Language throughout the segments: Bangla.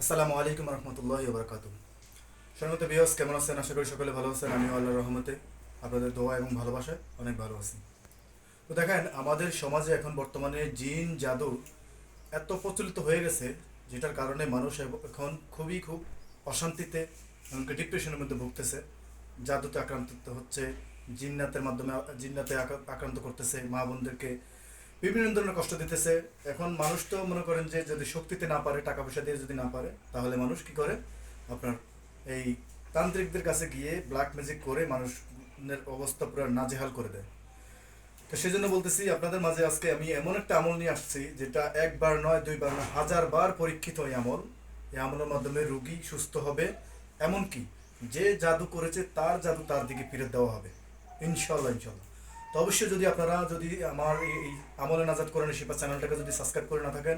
আসসালামু আলাইকুম রহমতুল্লাহ বরকাত সঙ্গত বিয়স কেমন আছেন? আশা করি সকলে ভালো আছেন। আমিও আল্লাহর রহমতে আপনাদের দোয়া এবং ভালোবাসায় অনেক ভালো আছি। তো দেখেন, আমাদের সমাজে এখন বর্তমানে জিন, জাদু এত প্রচলিত হয়ে গেছে, যেটার কারণে মানুষ এখন খুবই খুব অশান্তিতে এমনকি ডিপ্রেশনের মধ্যে ভুগতেছে। জাদুতে আক্রান্ত হচ্ছে, জিন্নাতের মাধ্যমে জিন্নাতে আক্রান্ত করতেছে মা বোনদেরকে। বিভিন্ন ধরনের কষ্ট দিতেছে। এখন মানুষ তো মনে করেন যে যদি শক্তিতে না পারে, টাকা পয়সা দিয়ে যদি না পারে, তাহলে মানুষ কি করে? আপনার এই তান্ত্রিকদের কাছে গিয়ে ব্ল্যাক ম্যাজিক করে মানুষের অবস্থা পুরো নাজেহাল করে দেয়। তো সেই জন্য বলতেছি, আপনাদের মাঝে আজকে আমি এমন একটা আমল নিয়ে আসছি, যেটা একবার নয়, দুইবার নয় হাজার বার পরীক্ষিত এই আমল। এই আমলের মাধ্যমে রুগী সুস্থ হবে, এমনকি যে জাদু করেছে তার জাদু তার দিকে ফিরে দেওয়া হবে। ইনশাল্লাহ ইনশাল্লাহ তো অবশ্যই যদি আপনারা যদি আমার এই আমলে নাজাদ করেন শিপা চ্যানেলটাকে যদি সাবস্ক্রাইব করে না থাকেন,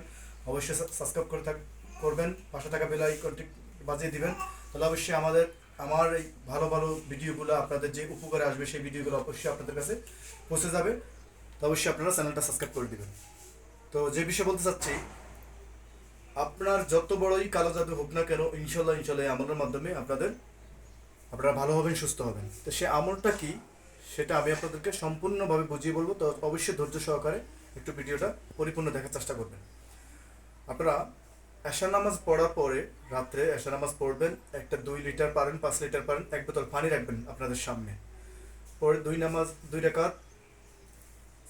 অবশ্যই সাবস্ক্রাইব করে থাক করবেন, পাশে থাকা বেল আইকনটি বাজিয়ে দিবেন। তাহলে অবশ্যই আমাদের, আমার এই ভালো ভালো ভিডিওগুলো আপনাদের যে উপকারে আসবে, সেই ভিডিওগুলো অবশ্যই আপনাদের কাছে পৌঁছে যাবে। তো অবশ্যই আপনারা চ্যানেলটা সাবস্ক্রাইব করে দিবেন। তো যে বিষয়ে বলতে চাচ্ছি, আপনার যত বড়ই কালো জাদু হোক না কেন ইনশাল্লাহ ইনশাল্লাহ আমলের মাধ্যমে আপনাদের, আপনারা ভালো হবেন, সুস্থ হবেন। তো সে আমলটা কি? সেটা আমি আপনাদেরকে সম্পূর্ণভাবে বুঝিয়ে বলব। তো অবশ্যই ধৈর্য সহকারে একটু ভিডিওটা পরিপূর্ণ দেখার চেষ্টা করবেন। আপনারা এশা নামাজ পড়ার পরে রাত্রে এশা নামাজ পড়বেন, একটা দুই লিটার পারেন, পাঁচ লিটার পারেন, এক বোতল পানি রাখবেন আপনাদের সামনে। পরে দুই নামাজ, দুই রেখাত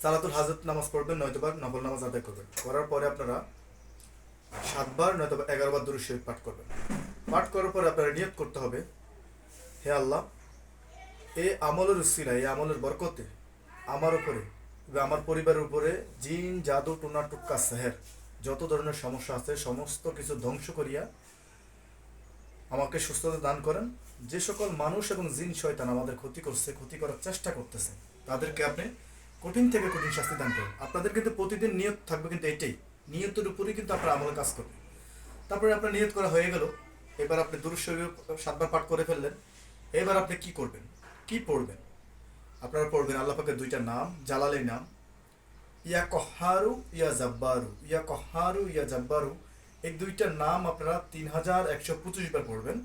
সালাতুল হাজত নামাজ পড়বেন, নয়তোবা নবল নামাজ আদায় করবেন। করার পরে আপনারা সাতবার নয়তোবা এগারো বার দূরে শরীফ পাঠ করবেন। পাঠ করার পরে আপনারা নিয়ত করতে হবে, হে আল্লাহ এই আমলের উসিলা এই আমলের বরকতে আমার উপরে আমার পরিবারের উপরে জিন, জাদু, টুনা, টুক্কা, সেহের যত ধরনের সমস্যা আছে, সমস্ত কিছু ধ্বংস করিয়া আমাকে সুস্থতা দান করেন। যে সকল মানুষ এবং জিন শয়তান আমাদের ক্ষতি করছে, ক্ষতি করার চেষ্টা করতেছে, তাদেরকে আপনি কঠিন থেকে কঠিন শাস্তি দান করেন। আপনাদের কিন্তু প্রতিদিন নিয়ত থাকবে কিন্তু এটাই। নিয়তের উপরেই কিন্তু আপনার আমল কাজ করবে তারপরে আপনার নিয়ত করা হয়ে গেল। এবার আপনি দুরুশরীর সাতবার পাঠ করে ফেললেন। এবার আপনি কি করবেন? পড়বেন? আপনারা পড়বেন আল্লাহ পাকের দুইটা নাম জালালি নাম। ইয়া কহারু, ইয়া জাব্বারু। ইয়া কহারু, ইয়া জাব্বারু। এই দুইটা নাম আপনারা তিন হাজার একশো পঁচিশ বার পড়বেন।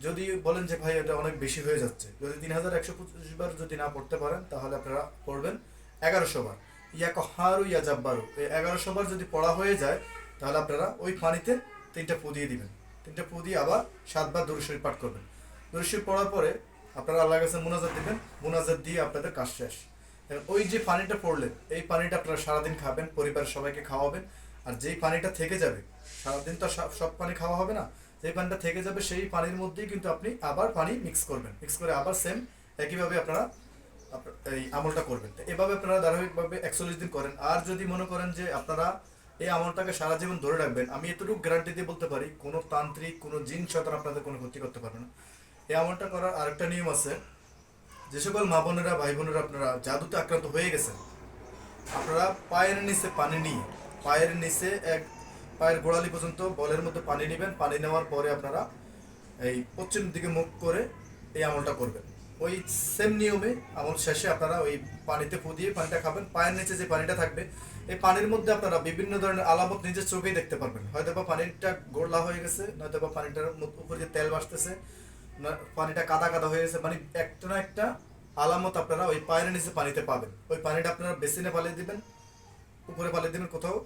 যদি বলেন যে, ভাই, এটা অনেক বেশি হয়ে যাচ্ছে। যদি তিন হাজার একশো পঁচিশ বার যদি না পড়তে পারেন, তাহলে আপনারা পড়বেন এগারোশো বার। ইয়া কহারু, ইয়া জাব্বারু। এই এগারোশো বার যদি পড়া হয়ে যায়, তাহলে আপনারা ওই পানিতে তিনটা পু দিয়ে দিবেন। তিনটা পু দিয়ে আবার সাতবার দূরশরী পাঠ করবেন। দূরশরী পড়ার পরে আপনারা আল্লাহ কাছে মুনাজাত দিবেন, মুনাজাত দিয়ে আপনাদের কাজ শেষ। ওই যে পানিটা পড়লেন, এই পানিটা আপনারা সারাদিন খাবেন, পরিবারের সবাইকে খাওয়াবেন। আর যেই পানিটা থেকে যাবে, সারাদিন তো সব- পানি খাওয়া হবে না, যেই পানিটা থেকে যাবে সেই পানির মধ্যেই কিন্তু আপনি আবার পানি মিক্স করবেন। মিক্স করে আবার সেম একইভাবে আপনারা এই আমলটা করবেন। এভাবে আপনারা ধারাবাহিকভাবে একচল্লিশ দিন করেন। আর যদি মনে করেন যে আপনারা এই আমলটাকে সারা জীবন ধরে রাখবেন, আমি এতটুকু গ্যারান্টি দিয়ে বলতে পারি, কোনো তান্ত্রিক, কোনো জিন, শয়তান আপনাদের কোনো ক্ষতি করতে পারবে না। এই আমলটা করার আরেকটা নিয়ম আছে। যে সকল মা বোনেরা, ভাই বোনেরা আপনারা জাদুতে আক্রান্ত হয়ে গেছেন, আপনারা পায়ের নিচে পানি নিয়ে, পায়ের নিচে এক পায়ের গোড়ালি পর্যন্ত বলের মধ্যে পানি নেবেন, পানি নেওয়ার পরে আপনারা এই পশ্চিম দিকে মুখ করে এই আমলটা করবেন। ওই সেম নিয়মে আমল শেষে আপনারা ওই পানিতে ফু দিয়ে পানিটা খাবেন। পায়ের নিচে যে পানিটা থাকবে, এই পানির মধ্যে আপনারা বিভিন্ন ধরনের আলামত নিজের চোখেই দেখতে পারবেন। হয়তো বা পানিটা গোড়লা হয়ে গেছে নয়তো বা পানিটার উপরে যে তেল বাসতেছে পানিটা কাদা কাদা হয়ে গেছে মানে একটা না একটা আলামত আপনারা ওই পায়ের নিচে পানিতে পাবেন। ওই পানিটা আপনারা বেসিনে পালিয়ে দিবেন, উপরে পালিয়ে দিবেন, কোথাও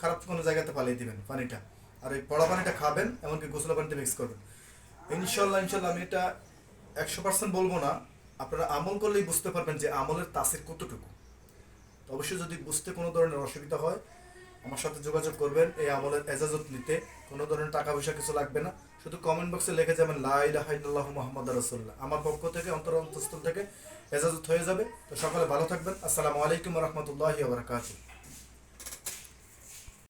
খারাপ কোনো জায়গাতে পালিয়ে দিবেন পানিটা। আর ওই পড়া পানিটা খাবেন, এমনকি গোসল পানিতে মিক্স করবেন। ইনশাল্লাহ ইনশাল্লাহ আমি এটা একশো পার্সেন্ট বলব না। আপনারা আমল করলেই বুঝতে পারবেন যে আমলের তাসির কতটুকু। অবশ্যই যদি বুঝতে কোনো ধরনের অসুবিধা হয় আমার সাথে যোগাযোগ করবেন, এই আমলের এজাজত নিতে। কোনো ধরনের টাকা পয়সা কিছু লাগবে না। শুধু কমেন্ট বক্সে লিখে যাবেন লাইলাহ মোহাম্মদ রসুল্লাহ আমার পক্ষ থেকে অন্তর অন্তস্থল থেকে এজাজত হয়ে যাবে। তো সকালে ভালো থাকবেন। আসসালামু আলাইকুম রহমতুল্লাহ বারকাতুহ।